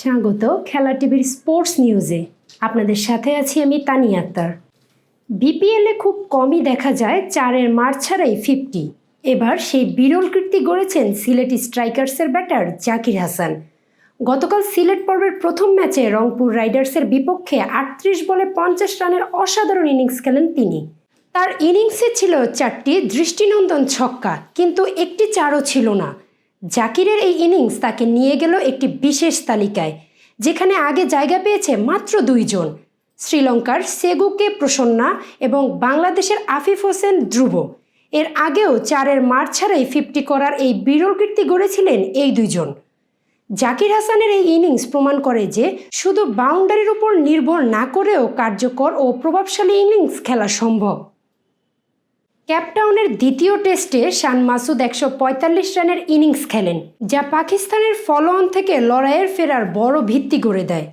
স্বাগত খেলা টিভির স্পোর্টস নিউজে। আপনাদের সাথে আছি আমি তানি আক্তার। বিপিএলে খুব কমই দেখা যায় চারের মার ছাড়াই ফিফটি এবার সেই বিরল কীর্তি গড়েছেন সিলেট স্ট্রাইকার্সের ব্যাটার জাকির হাসান। গতকাল সিলেট পর্বের প্রথম ম্যাচে রংপুর রাইডার্সের বিপক্ষে আটত্রিশ বলে পঞ্চাশ রানের অসাধারণ ইনিংস খেলেন তিনি। তার ইনিংসে ছিল চারটি দৃষ্টিনন্দন ছক্কা, কিন্তু একটি চারও ছিল না। জাকিরের এই ইনিংস তাকে নিয়ে গেল একটি বিশেষ তালিকায়, যেখানে আগে জায়গা পেয়েছে মাত্র দুইজন, শ্রীলঙ্কার সেগুকে প্রসন্না এবং বাংলাদেশের আফিফ হোসেন ধ্রুব। এর আগেও চারের মার ছাড়াই ফিফটি করার এই বিরল কীর্তি গড়েছিলেন এই দুইজন। জাকির হাসানের এই ইনিংস প্রমাণ করে যে শুধু বাউন্ডারির উপর নির্ভর না করেও কার্যকর ও প্রভাবশালী ইনিংস খেলা সম্ভব। ক্যাপটাউনের দ্বিতীয় টেস্টে শান মাসুদ একশো পঁয়তাল্লিশ রানের ইনিংস খেলেন, যা পাকিস্তানের ফলো অন থেকে লড়াইয়ের ফেরার বড় ভিত্তি গড়ে দেয়।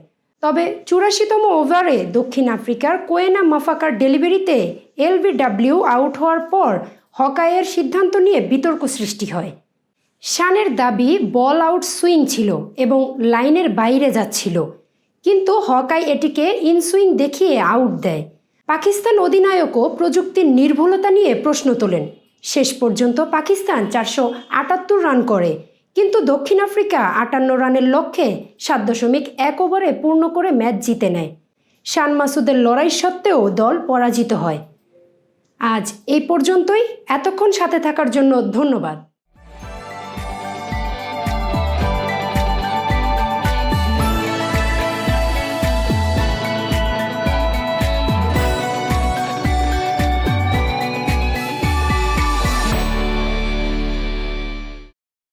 তবে চুরাশিতম ওভারে দক্ষিণ আফ্রিকার কোয়েনা মাফাকার ডেলিভারিতে এলবিডাব্লিউ আউট হওয়ার পর হকাইয়ের সিদ্ধান্ত নিয়ে বিতর্ক সৃষ্টি হয়। শানের দাবি বল আউট সুইং ছিল এবং লাইনের বাইরে যাচ্ছিল, কিন্তু হকাই এটিকে ইনসুইং দেখিয়ে আউট দেয়। পাকিস্তান অধিনায়কও প্রযুক্তির নির্ভুলতা নিয়ে প্রশ্ন তোলেন। শেষ পর্যন্ত পাকিস্তান চারশো আটাত্তর রান করে, কিন্তু দক্ষিণ আফ্রিকা আটান্ন রানের লক্ষ্যে সাত দশমিক এক ওভারে পূর্ণ করে ম্যাচ জিতে নেয়। শান মাসুদের লড়াই সত্ত্বেও দল পরাজিত হয়। আজ এই পর্যন্তই। এতক্ষণ সাথে থাকার জন্য ধন্যবাদ।